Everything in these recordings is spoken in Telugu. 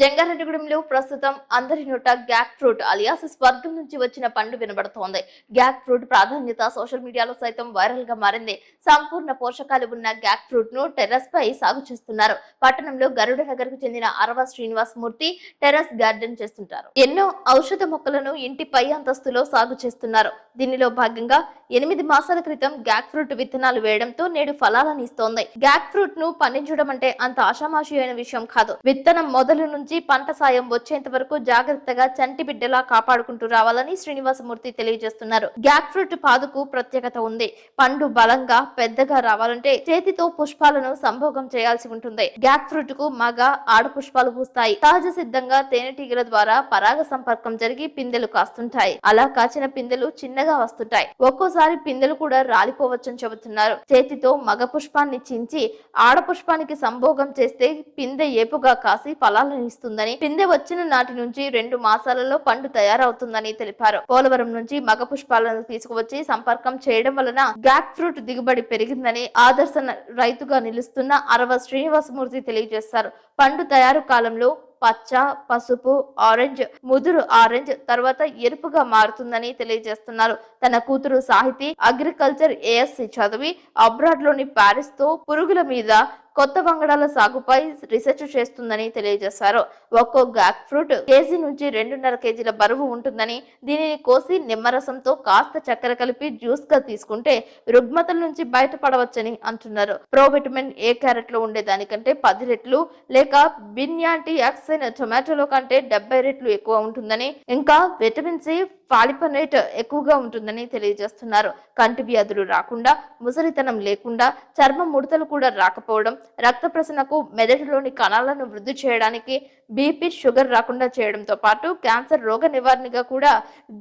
జంగారెడ్డిగూడెంలో ప్రస్తుతం అందరి నోట గ్యాక్ ఫ్రూట్ అలియాస్ స్వర్గం నుంచి వచ్చిన పండు వినబడుతోంది. గ్యాక్ ఫ్రూట్ ప్రాధాన్యత సోషల్ మీడియాలో సైతం వైరల్గా మారింది. సంపూర్ణ పోషకాలు ఉన్న గ్యాక్ ఫ్రూట్ను టెర్రస్ పై సాగు చేస్తున్నారు. పట్టణంలో గరుడ నగర్కు చెందిన అరవ శ్రీనివాస్ మూర్తి టెర్రస్ గార్డెన్ చేస్తుంటారు. ఎన్నో ఔషధ మొక్కలను ఇంటి పై అంతస్తులో సాగు చేస్తున్నారు. దీనిలో భాగంగా ఎనిమిది మాసాల క్రితం గ్యాక్ ఫ్రూట్ విత్తనాలు వేయడంతో నేడు ఫలాలను ఇస్తోంది. గ్యాక్ ఫ్రూట్ను పండించడం అంటే అంత ఆషామాషి అయిన విషయం కాదు. విత్తనం మొదలు నుంచి పంట సాయం వచ్చేంత వరకు జాగ్రత్తగా చంటి బిడ్డలా కాపాడుకుంటూ రావాలని శ్రీనివాసమూర్తి తెలియజేస్తున్నారు. గ్యాక్ ఫ్రూట్ పాదుకు ప్రత్యేకత ఉంది. పండు బలంగా పెద్దగా రావాలంటే చేతితో పుష్పాలను సంభోగం చేయాల్సి ఉంటుంది. గ్యాక్ ఫ్రూట్కు మగ ఆడ పుష్పాలు పూస్తాయి. సహజ సిద్ధంగా తేనెటీగల ద్వారా పరాగ సంపర్కం జరిగి పిందెలు కాస్తుంటాయి. అలా కాచిన పిందెలు చిన్న చిన్నగా వస్తుంటాయి. ఒక్కోసారి పిందెలు కూడా రాలిపోవచ్చని చెబుతున్నారు. చేతితో మగ పుష్పాన్ని చించి ఆడ పుష్పానికి సంభోగం చేస్తే పిందె ఏపుగా కాసి ఫలాలను ఇస్తుందని పిందె వచ్చిన నాటి నుంచి రెండు మాసాలలో పండు తయారవుతుందని తెలిపారు. పోలవరం నుంచి మగ పుష్పాలను తీసుకువచ్చి సంపర్కం చేయడం వలన గ్యాక్ ఫ్రూట్ దిగుబడి పెరిగిందని ఆదర్శ రైతుగా నిలుస్తున్న అరవ శ్రీనివాసమూర్తి తెలియజేశారు. పండు తయారు కాలంలో పచ్చ పసుపు ఆరెంజ్ ముదురు ఆరెంజ్ తర్వాత ఎరుపుగా మారుతుందని తెలియజేస్తున్నారు. తన కూతురు సాహితీ అగ్రికల్చర్ ఏఎస్సి చదివి అబ్రాడ్లోని ప్యారిస్తో పురుగుల మీద కొత్త వంగడాల సాగుపై రీసెర్చ్ చేస్తుందని తెలియజేశారు. ఒక్కో గ్యాక్ ఫ్రూట్ కేజీ నుంచి రెండున్నర కేజీల బరువు ఉంటుందని దీనిని కోసి నిమ్మరసంతో కాస్త చక్కెర కలిపి జ్యూస్గా తీసుకుంటే రుగ్మతల నుంచి బయటపడవచ్చని అంటున్నారు. ప్రోవిటమిన్ ఏ క్యారెట్లో ఉండే దానికంటే పది రెట్లు లేక బిన్యాంటీ యాక్సైన్ టొమాటోలో కంటే డెబ్బై రెట్లు ఎక్కువ ఉంటుందని ఇంకా విటమిన్ సి పాలిపనేట్ ఎక్కువగా ఉంటుందని తెలియజేస్తున్నారు. కంటి వ్యాధులు రాకుండా ముసలితనం లేకుండా చర్మ ముడతలు కూడా రాకపోవడం రక్త ప్రసరణకు మెదడులోని కణాలను వృద్ధి చేయడానికి బీపీ షుగర్ రాకుండా చేయడంతో పాటు క్యాన్సర్ రోగ నివారణగా కూడా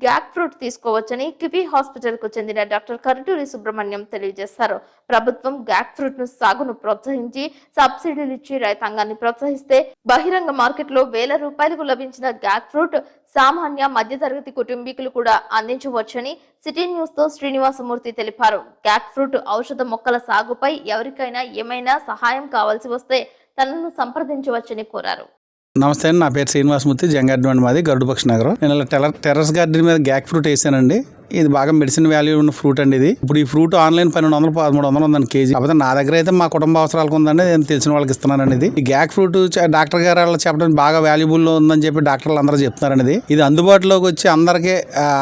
గ్యాక్ ఫ్రూట్ తీసుకోవచ్చని కివి హాస్పిటల్కు చెందిన డాక్టర్ కరటూరి సుబ్రహ్మణ్యం తెలియజేశారు. ప్రభుత్వం గ్యాక్ ఫ్రూట్ను సాగును ప్రోత్సహించి సబ్సిడీలు ఇచ్చి రైతాంగాన్ని ప్రోత్సహిస్తే బహిరంగ మార్కెట్లో వేల రూపాయలకు లభించిన గ్యాక్ ఫ్రూట్ సామాన్య మధ్యతరగతి కుటుంబీకులు కూడా అందించవచ్చని సిటీ న్యూస్తో శ్రీనివాసమూర్తి తెలిపారు. గ్యాక్ ఫ్రూట్ ఔషధ మొక్కల సాగుపై ఎవరికైనా ఏమైనా సహాయం కావాల్సి వస్తే తనను సంప్రదించవచ్చని కోరారు. నమస్తే అండి నా పేరు శ్రీనివాసమూర్తి జంగారెడ్డి మాది గరుడుపక్ష నగరం. నేను ఇలా టెర్రస్ గార్డెన్ మీద గ్యాక్ ఫ్రూట్ వేసానండి. ఇది బాగా మెడిసిన్ వాల్యూ ఉన్న ఫ్రూట్ అండి ఇది. ఇప్పుడు ఈ ఫ్రూట్ ఆన్లైన్ పన్నెండు వందలు పదమూడు వందలు ఉందండి కేజీ. కాకపోతే నా దగ్గర అయితే మా కుటుంబ అవసరాలకు ఉందండి నేను తెలిసిన వాళ్ళకి ఇస్తున్నానండి ఇది. ఈ గ్యాక్ ఫ్రూట్ డాక్టర్ గారు వాళ్ళు చెప్పడం బాగా వాల్యుబుల్ ఉందని చెప్పి డాక్టర్లు అందరూ చెప్తున్నారండి ఇది. ఇది అందుబాటులోకి వచ్చి అందరికీ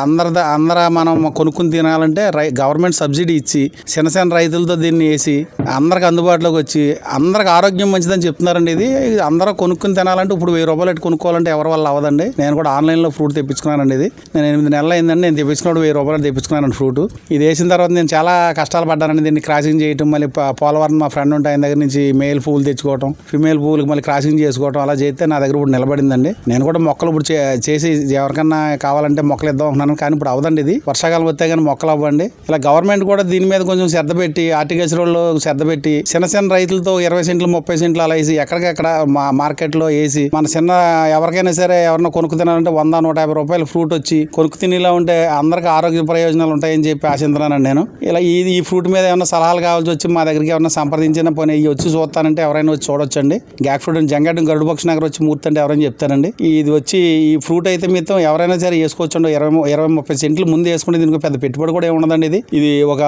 అందరి అందరూ మనం కొనుక్కుని తినాలంటే రై గవర్నమెంట్ సబ్సిడీ ఇచ్చి చిన్న చిన్న రైతులతో దీన్ని వేసి అందరికి అందుబాటులోకి వచ్చి అందరికి ఆరోగ్యం మంచిదని చెప్తున్నారండి ఇది. ఇది అందరూ కొనుక్కుని తినాలంటే ఇప్పుడు వెయ్యి రూపాయలు పెట్టి కొనుక్కోవాలంటే ఎవరి వల్ల అవ్వదండి. నేను కూడా ఆన్లైన్లో ఫ్రూట్ తెప్పించుకున్నానండి ఇది. నేను ఎనిమిది నెలలు అయిందండి నేను తెప్పించుకున్నప్పుడు వెయ్యి రూపాయలు తెప్పించుకున్నాను ఫ్రూట్. ఇది వేసిన తర్వాత నేను చాలా కష్టాలు పడ్డానండి. దీన్ని క్రాసింగ్ చేయటం మళ్ళీ పోలవరం మా ఫ్రెండ్ ఉంటే ఆయన దగ్గర నుంచి మేల్ పువ్వులు తెచ్చుకోవటం ఫిమేల్ పువ్వులకి మళ్ళీ క్రాసింగ్ చేసుకోవటం అలా చేస్తే నా దగ్గర ఇప్పుడు నిలబడిందండి. నేను కూడా మొక్కలు ఇప్పుడు చే- చేసి ఎవరికన్నా కావాలంటే మొక్కలు ఇద్దాం అనుకున్నాను. కానీ ఇప్పుడు అవదండి ఇది. వర్షాకాలం వస్తే కానీ మొక్కలు అవ్వండి. ఇలా గవర్నమెంట్ కూడా దీని మీద కొంచెం శ్రద్ధ పెట్టి హార్టికల్చర్లో శ్రద్ధ పెట్టి చిన్న చిన్న రైతులతో ఇరవై సెంట్లు ముప్పై సెంట్లు అలా వేసి ఎక్కడికెక్కడ మా మార్కెట్లో వేసి మన చిన్న ఎవరికైనా సరే ఎవరైనా కొనుక్కు తినాలంటే వంద నూట యాభై రూపాయలు ఫ్రూట్ వచ్చి కొనుక్కు తినేలా ఉంటే అందరికి ఆరోగ్య ప్రయోజనాలు ఉంటాయని చెప్పి ఆశిస్తున్నానండి నేను. ఇలా ఇది ఈ ఫ్రూట్ మీద ఏమైనా సలహాలు కావాల్సి వచ్చి మా దగ్గరికి ఎవరైనా సంప్రదించిన పోనీ ఇవి వచ్చి చూస్తానంటే ఎవరైనా వచ్చి చూడొచ్చండి. గ్యాక్ ఫ్రూట్ జంగడ్డం గరుడుపక్ష నగర్ వచ్చి మూర్తి అంటే ఎవరైనా చెప్తారండి. ఇది వచ్చి ఈ ఫ్రూట్ అయితే మిత్తం ఎవరైనా సరే వేసుకోవచ్చండి. ఇరవై ఇరవై ముప్పై సెంట్లు ముందు వేసుకుంటే దీనికి పెద్ద పెట్టుబడి కూడా ఏముండదండి ఇది. ఇది ఒక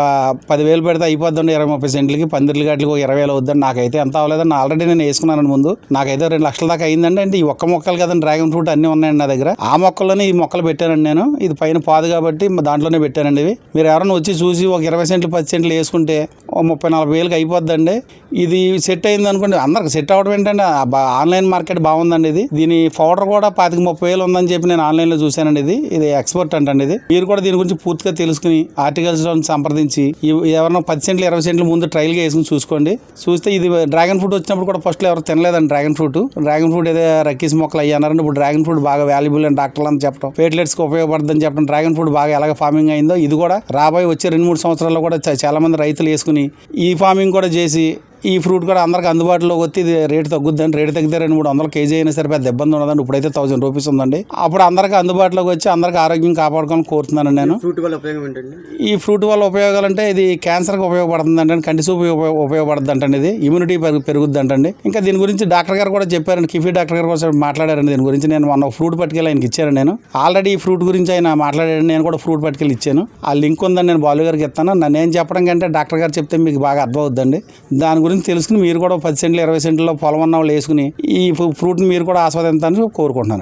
పదివేలు పెడితే అయిపోద్దండి ఇరవై ముప్పై సెంట్లకి పందిర్లు గట్లకి ఒక ఇరవై వేలు వద్దండి నాకైతే ఎంత అవ్వలేదండి. ఆల్రెడీ నేను వేసుకున్నాను ముందు. నాకైతే రెండు లక్షల దాకా అయిందండి. అంటే ఈ ఒక్క మొక్కలు కదండి డ్రాగన్ ఫ్రూట్ అన్నీ ఉన్నాయండి నా దగ్గర. ఆ మొక్కల్లోనే ఈ మొక్కలు పెట్టానండి నేను. ఇది పైన పాదు కాబట్టి దాంట్లోనే పెట్టానండి ఇవి. మీరు ఎవరైనా వచ్చి చూసి ఒక ఇరవై సెంట్లు పది సెంట్లు వేసుకుంటే ముప్పై నలభై వేలకు అయిపోద్దండి. ఇది సెట్ అయింది అనుకోండి అందరికి సెట్ అవ్వడం ఏంటంటే బా- ఆన్లైన్ మార్కెట్ బాగుందండి ఇది. దీని పౌడర్ కూడా పాతిక ముప్పై వేలు ఉందని చెప్పి నేను ఆన్లైన్లో చూశానండి ఇది. ఇది ఎక్స్పర్ట్ అంటండి ఇది. మీరు కూడా దీని గురించి పూర్తిగా తెలుసుకుని ఆర్టికల్స్ సంప్రదించి ఎవరైనా పది సెంట్లు ఇరవై సెంట్లు ముందు ట్రయల్గా వేసుకుని చూసుకోండి. చూస్తే ఇది డ్రాగన్ ఫ్రూట్ వచ్చినప్పుడు కూడా ఫస్ట్లో ఎవరు తినలేదండి డ్రాగన్ ఫ్రూట్. డ్రాగన్ ఫ్రూట్ ఏదో రక్కీస్ మొక్కలు అయ్యి ఇప్పుడు డ్రాగన్ ఫ్రూట్ బాగా వాల్యుబుల్ అని డాక్టర్లు అని చెప్పడం ప్లేట్లెట్స్కి ఉపయోగపడుతుందని చెప్పడం డ్రాగన్ ఫ్రూట్ బాగా ఎలాగ ఫార్మింగ్ అయిందో ఇది కూడా రాబోయే వచ్చే రెండు మూడు సంవత్సరాల్లో కూడా చాలా మంది రైతులు వేసుకుని ఈ ఫార్మింగ్ కూడా చేసి ఈ ఫ్రూట్ కూడా అందరికి అందుబాటులోకి వచ్చి ఇది రేటు తగ్గుద్దండి. రేటు తగ్గితే రెండు మూడు వందల కేజీ అయినా సరే పెద్ద ఇబ్బంది ఉండదండి. ఇప్పుడైతే థౌసండ్ రూపీస్ ఉందండి. అప్పుడు అందరికి అందుబాటులోకి వచ్చి అందరికి ఆరోగ్యం కాపాడుకోవాలని కోరుతున్నానండి నేను. ఫ్రూట్ వల్ల ఉపయోగం ఏంటండి? ఈ ఫ్రూట్ వల్ల ఉపయోగాలు అంటే ఇది క్యాన్సర్కి ఉపయోగపడుతుంది అంటే కంటి చూపు ఉపయోగ ఉపయోగపడుతుంది అంటండి ఇది. ఇమ్యూనిటీ పెరుగు పెరుగుద్ది అంటండి ఇంకా దీని గురించి డాక్టర్ గారు కూడా చెప్పారండి. కిఫీ డాక్టర్ గారు కూడా మాట్లాడారండి. దీని గురించి నేను మొన్న ఫ్రూట్ పట్టుకెళ్ళి ఆయనకి ఇచ్చాను నేను. ఆల్రెడీ ఈ ఫ్రూట్ గురించి ఆయన మాట్లాడాడు నేను కూడా ఫ్రూట్ పట్టుకెళ్ళి ఇచ్చాను. ఆ లింక్ ఉందని నేను బాలు గారికి ఇస్తాను. నన్ను ఏం చెప్పడం కంటే డాక్టర్ గారు చెప్తే మీకు బాగా అర్థం అవుద్దండి దాని గురించి తెలుసుకుని మీరు కూడా పది సెంట్లు ఇరవై సెంట్లలో పొలం ఉన్న వాళ్ళు వేసుకుని ఈ ఫ్రూట్ని మీరు కూడా ఆస్వాదించాలని కోరుకుంటున్నాను